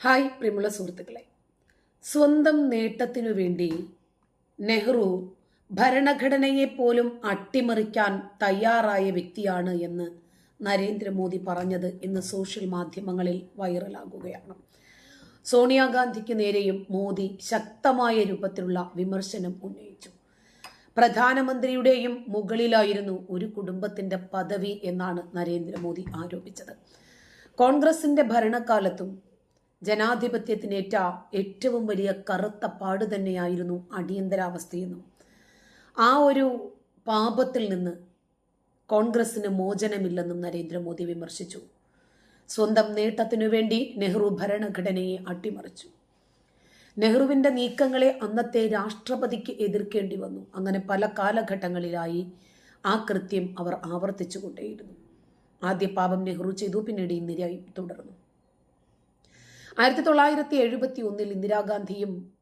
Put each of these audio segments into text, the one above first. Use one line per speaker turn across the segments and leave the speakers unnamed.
Hi പ്രിയമുള്ള സുഹൃത്തുക്കളെ. സ്വന്തം നേട്ടത്തിനു വേണ്ടി നെഹ്റു ഭരണഘടനയെ പോലും അട്ടിമറിക്കാൻ തയ്യാറായ വ്യക്തിയാണ് എന്ന് നരേന്ദ്രമോദി പറഞ്ഞത് ഇന്ന് സോഷ്യൽ മാധ്യമങ്ങളിൽ വൈറലാകുകയാണ്. സോണിയാഗാന്ധിക്ക് നേരെയും മോദി ശക്തമായ രൂപത്തിലുള്ള വിമർശനം ഉന്നയിച്ചു. പ്രധാനമന്ത്രിയുടെയും മുകളിലായിരുന്നു ഒരു കുടുംബത്തിന്റെ പദവി എന്നാണ് നരേന്ദ്രമോദി ആരോപിച്ചത്. കോൺഗ്രസിന്റെ ഭരണകാലത്തും ജനാധിപത്യത്തിനേറ്റ ഏറ്റവും വലിയ കറുത്ത പാട് തന്നെയായിരുന്നു അടിയന്തരാവസ്ഥയെന്നും ആ ഒരു പാപത്തിൽ നിന്ന് കോൺഗ്രസിന് മോചനമില്ലെന്നും നരേന്ദ്രമോദി വിമർശിച്ചു. സ്വന്തം നേട്ടത്തിനു വേണ്ടി നെഹ്റു ഭരണഘടനയെ അട്ടിമറിച്ചു. നെഹ്റുവിന്റെ നീക്കങ്ങളെ അന്നത്തെ രാഷ്ട്രപതിക്ക് എതിർക്കേണ്ടി വന്നു. അങ്ങനെ പല കാലഘട്ടങ്ങളിലായി ആ കൃത്യം അവർ ആവർത്തിച്ചുകൊണ്ടേയിരുന്നു. ആദ്യ പാപം നെഹ്റു ചെയ്തു പിന്നീട് ഇന്ദിരയും തുടർന്നു. ആയിരത്തി തൊള്ളായിരത്തി എഴുപത്തി ഒന്നിൽ ഇന്ദിരാഗാന്ധിയും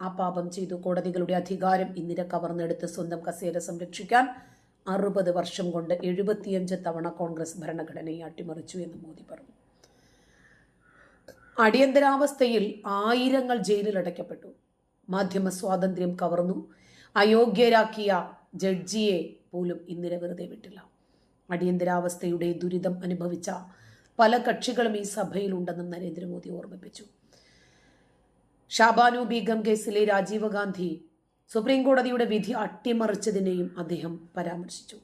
ആ പാപം ചെയ്തു. കോടതികളുടെ അധികാരം ഇന്ദിര കവർന്നെടുത്ത് സ്വന്തം കസേര സംരക്ഷിക്കാൻ അറുപത് വർഷം കൊണ്ട് എഴുപത്തിയഞ്ച് തവണ കോൺഗ്രസ് ഭരണഘടനയെ അട്ടിമറിച്ചു എന്ന് മോദി പറഞ്ഞു. അടിയന്തരാവസ്ഥയിൽ ആയിരങ്ങൾ ജയിലിൽ അടയ്ക്കപ്പെട്ടു. മാധ്യമ സ്വാതന്ത്ര്യം കവർന്നു. അയോഗ്യരാക്കിയ ജഡ്ജിയെ പോലും ഇന്ദിര വെറുതെ വിട്ടില്ല. അടിയന്തരാവസ്ഥയുടെ ദുരിതം അനുഭവിച്ച പല കക്ഷികളും ഈ സഭയിലുണ്ടെന്നും നരേന്ദ്രമോദി ഓർമ്മിപ്പിച്ചു. ഷാബാനു ബീഗം കേസിലെ രാജീവ് ഗാന്ധി സുപ്രീം കോടതിയുടെ വിധി അട്ടിമറിച്ചതിനെയും അദ്ദേഹം പരാമർശിച്ചു.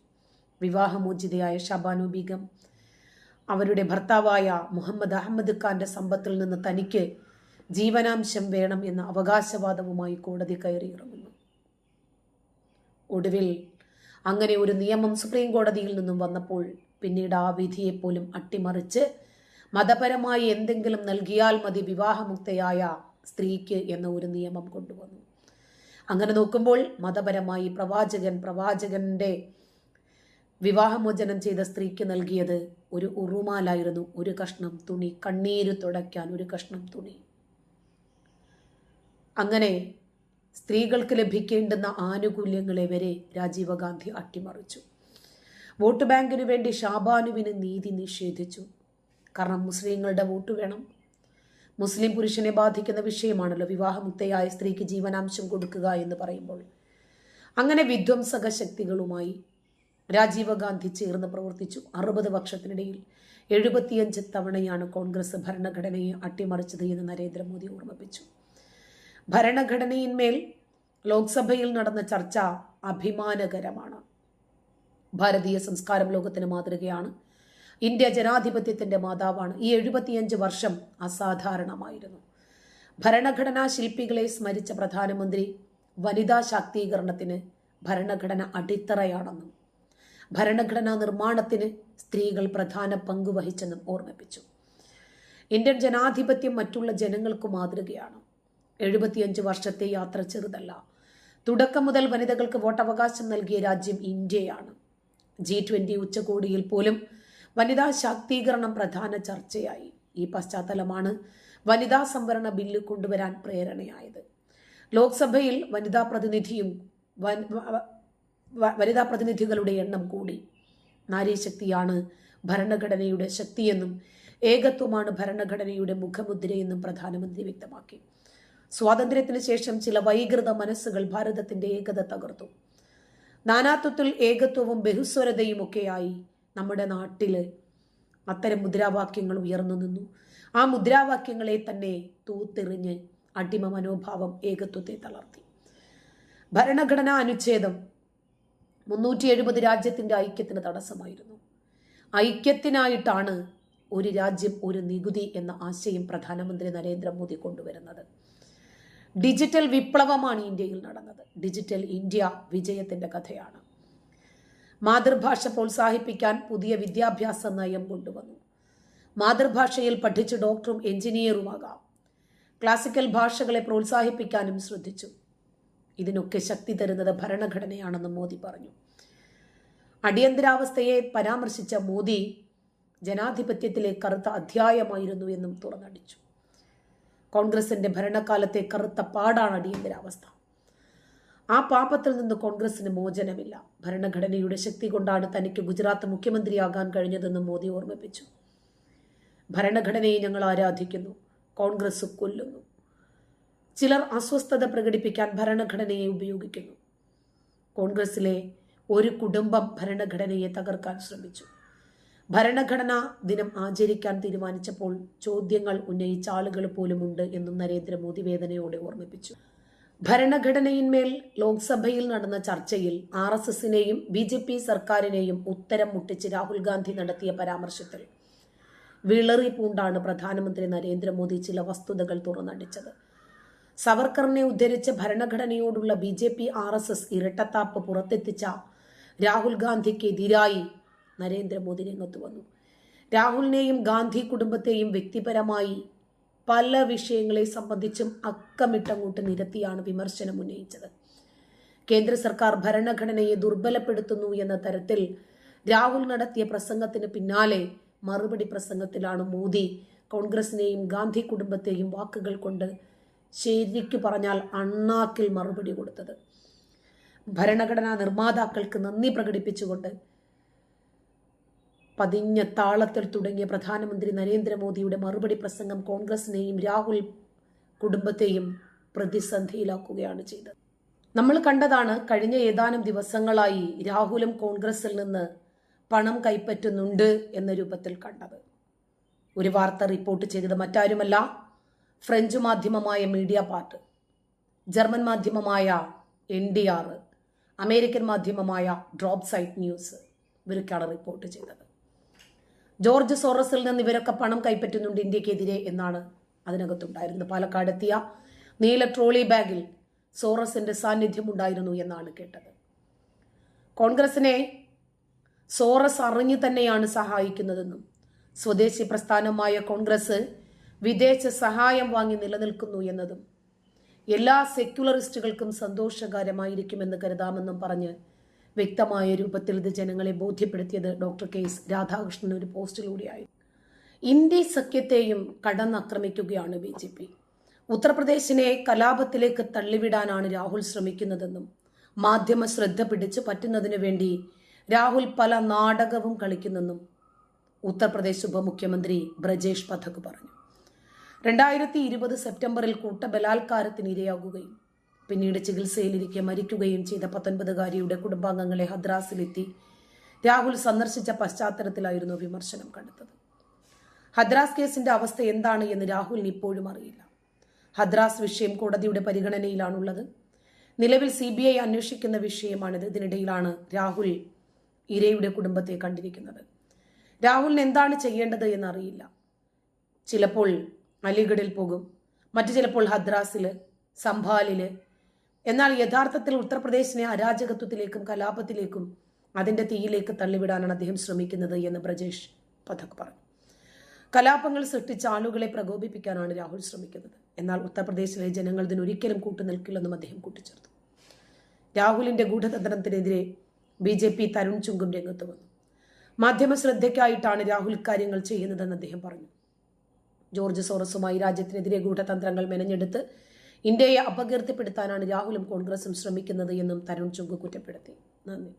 വിവാഹമോചിതയായ ഷബാനു ബീഗം അവരുടെ ഭർത്താവായ മുഹമ്മദ് അഹമ്മദ് ഖാന്റെ സമ്പത്തിൽ നിന്ന് തനിക്ക് ജീവനാംശം വേണം എന്ന അവകാശവാദവുമായി കോടതി കയറിയിറങ്ങുന്നു ഒടുവിൽ അങ്ങനെ ഒരു നിയമം സുപ്രീം കോടതിയിൽ നിന്നും വന്നപ്പോൾ പിന്നീട് ആ വിധിയെപ്പോലും അട്ടിമറിച്ച് മതപരമായി എന്തെങ്കിലും നൽകിയാൽ മതി വിവാഹമുക്തയായ സ്ത്രീക്ക് എന്ന ഒരു നിയമം കൊണ്ടുവന്നു. അങ്ങനെ നോക്കുമ്പോൾ മതപരമായി പ്രവാചകൻ പ്രവാചകന്റെ വിവാഹമോചനം ചെയ്ത സ്ത്രീക്ക് നൽകിയത് ഒരു ഉറുമാലായിരുന്നു. ഒരു കഷ്ണം തുണി കണ്ണീര് തുടയ്ക്കാൻ ഒരു കഷ്ണം തുണി. അങ്ങനെ സ്ത്രീകൾക്ക് ലഭിക്കേണ്ടുന്ന ആനുകൂല്യങ്ങളെ വരെ രാജീവ് ഗാന്ധി അട്ടിമറിച്ചു. വോട്ട് ബാങ്കിനു വേണ്ടി ഷാബാനുവിന് നീതി നിഷേധിച്ചു. കാരണം മുസ്ലിങ്ങളുടെ വോട്ട് വേണം. മുസ്ലിം പുരുഷനെ ബാധിക്കുന്ന വിഷയമാണല്ലോ വിവാഹമുക്തയായ സ്ത്രീക്ക് ജീവനാംശം കൊടുക്കുക എന്ന് പറയുമ്പോൾ. അങ്ങനെ വിധ്വംസക ശക്തികളുമായി രാജീവ് ഗാന്ധി ചേർന്ന് പ്രവർത്തിച്ചു. അറുപത് വർഷത്തിനിടയിൽ എഴുപത്തിയഞ്ച് തവണയാണ് കോൺഗ്രസ് ഭരണഘടനയെ അട്ടിമറിച്ചത് എന്ന് നരേന്ദ്രമോദി ഓർമ്മിപ്പിച്ചു. ഭരണഘടനയിന്മേൽ ലോക്സഭയിൽ നടന്ന ചർച്ച അഭിമാനകരമാണ്. ഭാരതീയ സംസ്കാരം ലോകത്തിന് മാതൃകയാണ്. ഇന്ത്യ ജനാധിപത്യത്തിന്റെ മാതാവാണ്. ഈ എഴുപത്തിയഞ്ച് വർഷം അസാധാരണമായിരുന്നു. ഭരണഘടനാ ശില്പികളെ സ്മരിച്ച പ്രധാനമന്ത്രി വനിതാ ശാക്തീകരണത്തിന് ഭരണഘടന അടിത്തറയാണെന്നും ഭരണഘടനാ നിർമ്മാണത്തിന് സ്ത്രീകൾ പ്രധാന പങ്കുവഹിച്ചെന്നും ഓർമ്മിപ്പിച്ചു. ഇന്ത്യൻ ജനാധിപത്യം മറ്റുള്ള ജനങ്ങൾക്ക് മാതൃകയാണ്. എഴുപത്തിയഞ്ച് വർഷത്തെ യാത്ര ചെറുതല്ല. തുടക്കം മുതൽ വനിതകൾക്ക് വോട്ടവകാശം നൽകിയ രാജ്യം ഇന്ത്യയാണ്. ജി ട്വന്റി ഉച്ചകോടിയിൽ പോലും വനിതാ ശാക്തീകരണം പ്രധാന ചർച്ചയായി. ഈ പശ്ചാത്തലമാണ് വനിതാ സംവരണ ബില്ല് കൊണ്ടുവരാൻ പ്രേരണയായത്. ലോക്സഭയിൽ വനിതാ പ്രതിനിധിയും വനിതാ പ്രതിനിധികളുടെ എണ്ണം കൂടി. നാരീശക്തിയാണ് ഭരണഘടനയുടെ ശക്തിയെന്നും ഏകത്വമാണ് ഭരണഘടനയുടെ മുഖമുദ്രയെന്നും പ്രധാനമന്ത്രി വ്യക്തമാക്കി. സ്വാതന്ത്ര്യത്തിന് ശേഷം ചില വൈകൃത മനസ്സുകൾ ഭാരതത്തിന്റെ ഏകത തകർത്തു. നാനാത്വത്തിൽ ഏകത്വവും ബഹുസ്വരതയും ഒക്കെയായി നമ്മുടെ നാട്ടിൽ അത്തരം മുദ്രാവാക്യങ്ങൾ ഉയർന്നു നിന്നു. ആ മുദ്രാവാക്യങ്ങളെ തന്നെ തൂത്തെറിഞ്ഞ് അടിമ മനോഭാവം ഏകത്വത്തെ തളർത്തി. ഭരണഘടനാ അനുച്ഛേദം മുന്നൂറ്റി എഴുപത് രാജ്യത്തിന്റെ ഐക്യത്തിന് തടസ്സമായിരുന്നു. ഐക്യത്തിനായിട്ടാണ് ഒരു രാജ്യം ഒരു നികുതി എന്ന ആശയം പ്രധാനമന്ത്രി നരേന്ദ്രമോദി കൊണ്ടുവരുന്നത്. ഡിജിറ്റൽ വിപ്ലവമാണ് ഇന്ത്യയിൽ നടന്നത്. ഡിജിറ്റൽ ഇന്ത്യ വിജയത്തിന്റെ കഥയാണ്. മാതൃഭാഷ പ്രോത്സാഹിപ്പിക്കാൻ പുതിയ വിദ്യാഭ്യാസ നയം കൊണ്ടുവന്നു. മാതൃഭാഷയിൽ പഠിച്ച് ഡോക്ടറും എഞ്ചിനീയറുമാകാം. ക്ലാസിക്കൽ ഭാഷകളെ പ്രോത്സാഹിപ്പിക്കാനും ശ്രദ്ധിച്ചു. ഇതിനൊക്കെ ശക്തി തരുന്നത് ഭരണഘടനയാണെന്ന് മോദി പറഞ്ഞു. അടിയന്തരാവസ്ഥയെ പരാമർശിച്ച മോദി ജനാധിപത്യത്തിലെ കറുത്ത അധ്യായമായിരുന്നു എന്നും തുറന്നടിച്ചു. കോൺഗ്രസിന്റെ ഭരണകാലത്തെ കറുത്ത പാടാണ് അടിയന്തരാവസ്ഥ. ആ പാപത്തിൽ നിന്ന് കോൺഗ്രസിന് മോചനമില്ല. ഭരണഘടനയുടെ ശക്തി കൊണ്ടാണ് തനിക്ക് ഗുജറാത്ത് മുഖ്യമന്ത്രിയാകാൻ കഴിഞ്ഞതെന്നും മോദി ഓർമ്മിപ്പിച്ചു. ഭരണഘടനയെ ഞങ്ങൾ ആരാധിക്കുന്നു. കോൺഗ്രസ് കൊല്ലുന്നു. ചിലർ അസ്വസ്ഥത പ്രകടിപ്പിക്കാൻ ഭരണഘടനയെ ഉപയോഗിക്കുന്നു. കോൺഗ്രസിലെ ഒരു കുടുംബം ഭരണഘടനയെ തകർക്കാൻ ശ്രമിച്ചു. ഭരണഘടനാ ദിനം ആചരിക്കാൻ തീരുമാനിച്ചപ്പോൾ ചോദ്യങ്ങൾ ഉന്നയിച്ച ആളുകൾ പോലുമുണ്ട് എന്നും നരേന്ദ്രമോദി വേദനയോടെ ഓർമ്മിപ്പിച്ചു. ഭരണഘടനയിന്മേൽ ലോക്സഭയിൽ നടന്ന ചർച്ചയിൽ ആർ എസ് എസിനെയും ബി ജെ പി സർക്കാരിനെയും ഉത്തരം മുട്ടിച്ച് രാഹുൽ ഗാന്ധി നടത്തിയ പരാമർശത്തിൽ വിളറി പൂണ്ടാണ് പ്രധാനമന്ത്രി നരേന്ദ്രമോദി ചില വസ്തുതകൾ തുറന്നടിച്ചത്. സവർക്കറിനെ ഉദ്ധരിച്ച് ഭരണഘടനയോടുള്ള B J P R S S ഇരട്ടത്താപ്പ് പുറത്തെത്തിച്ച രാഹുൽ ഗാന്ധിക്കെതിരായി നരേന്ദ്രമോദി രംഗത്ത് വന്നു. രാഹുലിനെയും ഗാന്ധി കുടുംബത്തെയും വ്യക്തിപരമായി പല വിഷയങ്ങളെ സംബന്ധിച്ചും അക്കമിട്ടങ്ങോട്ട് നിരത്തിയാണ് വിമർശനം ഉന്നയിച്ചത്. കേന്ദ്ര സർക്കാർ ഭരണഘടനയെ ദുർബലപ്പെടുത്തുന്നു എന്ന തരത്തിൽ രാഹുൽ നടത്തിയ പ്രസംഗത്തിന് പിന്നാലെ മറുപടി പ്രസംഗത്തിലാണ് മോദി കോൺഗ്രസിനെയും ഗാന്ധി കുടുംബത്തെയും വാക്കുകൾ കൊണ്ട് ശരിക്കു പറഞ്ഞാൽ അണ്ണാക്കിൽ മറുപടി കൊടുത്തത്. ഭരണഘടനാ നിർമ്മാതാക്കൾക്ക് നന്ദി പ്രകടിപ്പിച്ചുകൊണ്ട് പതിഞ്ഞ താളത്തിൽ തുടങ്ങിയ പ്രധാനമന്ത്രി നരേന്ദ്രമോദിയുടെ മറുപടി പ്രസംഗം കോൺഗ്രസിനെയും രാഹുൽ കുടുംബത്തെയും പ്രതിസന്ധിയിലാക്കുകയാണ് ചെയ്തത്. നമ്മൾ കണ്ടതാണ് കഴിഞ്ഞ ഏതാനും ദിവസങ്ങളായി രാഹുലും കോൺഗ്രസിൽ നിന്ന് പണം കൈപ്പറ്റുന്നുണ്ട് എന്ന രൂപത്തിൽ കണ്ടത്. ഒരു വാർത്ത റിപ്പോർട്ട് ചെയ്തത് മറ്റാരുമല്ല ഫ്രഞ്ച് മാധ്യമമായ മീഡിയ പാർട്ട് ജർമ്മൻ മാധ്യമമായ എൻ ഡി ആർ അമേരിക്കൻ മാധ്യമമായ ഡ്രോപ്സൈറ്റ് ന്യൂസ് ഇവരൊക്കെയാണ് റിപ്പോർട്ട് ചെയ്തത്. ജോർജ് സോറസിൽ നിന്ന് ഇവരൊക്കെ പണം കൈപ്പറ്റുന്നുണ്ട് ഇന്ത്യക്കെതിരെ എന്നാണ് അതിനകത്തുണ്ടായിരുന്നത്. പാലക്കാട് എത്തിയ നീല ട്രോളി ബാഗിൽ സോറസിന്റെ സാന്നിധ്യം ഉണ്ടായിരുന്നു എന്നാണ് കേട്ടത്. കോൺഗ്രസിനെ സോറസ് അറിഞ്ഞു തന്നെയാണ് സഹായിക്കുന്നതെന്നും സ്വദേശി പ്രസ്ഥാനമായ കോൺഗ്രസ് വിദേശ സഹായം വാങ്ങി നിലനിൽക്കുന്നു എന്നതും എല്ലാ സെക്യുലറിസ്റ്റുകൾക്കും സന്തോഷകരമായിരിക്കുമെന്ന് കരുതാമെന്നും പറഞ്ഞ് വ്യക്തമായ രൂപത്തിൽ ഇത് ജനങ്ങളെ ബോധ്യപ്പെടുത്തിയത് ഡോക്ടർ കെ എസ് രാധാകൃഷ്ണൻ ഒരു പോസ്റ്റിലൂടെയായി ഇന്ത്യ സഖ്യത്തെയും കടന്നാക്രമിക്കുകയാണ് ബി ജെ പി. ഉത്തർപ്രദേശിനെ കലാപത്തിലേക്ക് തള്ളിവിടാനാണ് രാഹുൽ ശ്രമിക്കുന്നതെന്നും മാധ്യമ ശ്രദ്ധ പിടിച്ചു പറ്റുന്നതിനു വേണ്ടി രാഹുൽ പല നാടകവും കളിക്കുന്നെന്നും ഉത്തർപ്രദേശ് ഉപമുഖ്യമന്ത്രി ബ്രജേഷ് പഥക് പറഞ്ഞു. രണ്ടായിരത്തി ഇരുപത് സെപ്റ്റംബറിൽ കൂട്ടബലാത്കാരത്തിന് ഇരയാകുകയും പിന്നീട് ചികിത്സയിലിരിക്കെ മരിക്കുകയും ചെയ്ത പത്തൊൻപതുകാരിയുടെ കുടുംബാംഗങ്ങളെ ഹദ്രാസിലെത്തി. രാഹുൽ സന്ദർശിച്ച പശ്ചാത്തലത്തിലായിരുന്നു വിമർശനം കണ്ടെത്തത്. ഹദ്രാസ് കേസിന്റെ അവസ്ഥ എന്താണ് എന്ന് രാഹുലിന് ഇപ്പോഴും അറിയില്ല. ഹദ്രാസ് വിഷയം കോടതിയുടെ പരിഗണനയിലാണുള്ളത്. നിലവിൽ സി ബി ഐ അന്വേഷിക്കുന്ന വിഷയമാണിത്. ഇതിനിടയിലാണ് രാഹുൽ ഇരയുടെ കുടുംബത്തെ കണ്ടിരിക്കുന്നത്. രാഹുലിന് എന്താണ് ചെയ്യേണ്ടത് എന്നറിയില്ല. ചിലപ്പോൾ അലിഗഡിൽ പോകും. മറ്റു ചിലപ്പോൾ ഹദ്രാസിൽ സംഭാലിൽ എന്നാൽ യഥാർത്ഥത്തിൽ ഉത്തർപ്രദേശിനെ അരാജകത്വത്തിലേക്കും കലാപത്തിലേക്കും അതിന്റെ തീയിലേക്ക് തള്ളിവിടാനാണ് അദ്ദേഹം ശ്രമിക്കുന്നത് എന്ന് ബ്രജേഷ് പഥക് പറഞ്ഞു. കലാപങ്ങൾ സൃഷ്ടിച്ച ആളുകളെ പ്രകോപിപ്പിക്കാനാണ് രാഹുൽ ശ്രമിക്കുന്നത്. എന്നാൽ ഉത്തർപ്രദേശിലെ ജനങ്ങൾ ഇതിനൊരിക്കലും കൂട്ടുനിൽക്കില്ലെന്നും അദ്ദേഹം കൂട്ടിച്ചേർത്തു. രാഹുലിന്റെ ഗൂഢതന്ത്രത്തിനെതിരെ ബി ജെ പി തരുൺ ചുങ്കും രംഗത്ത് വന്നു. മാധ്യമ ശ്രദ്ധയ്ക്കായിട്ടാണ് രാഹുൽ കാര്യങ്ങൾ ചെയ്യുന്നതെന്ന് അദ്ദേഹം പറഞ്ഞു. ജോർജ് സോറസുമായി രാജ്യത്തിനെതിരെ ഗൂഢതന്ത്രങ്ങൾ മെനഞ്ഞെടുത്ത് ഇന്ത്യയെ അപകീർത്തിപ്പെടുത്താനാണ് രാഹുലും കോൺഗ്രസും ശ്രമിക്കുന്നത് എന്നും തരുൺ ചുങ്ക് കുറ്റപ്പെടുത്തി. നന്ദി.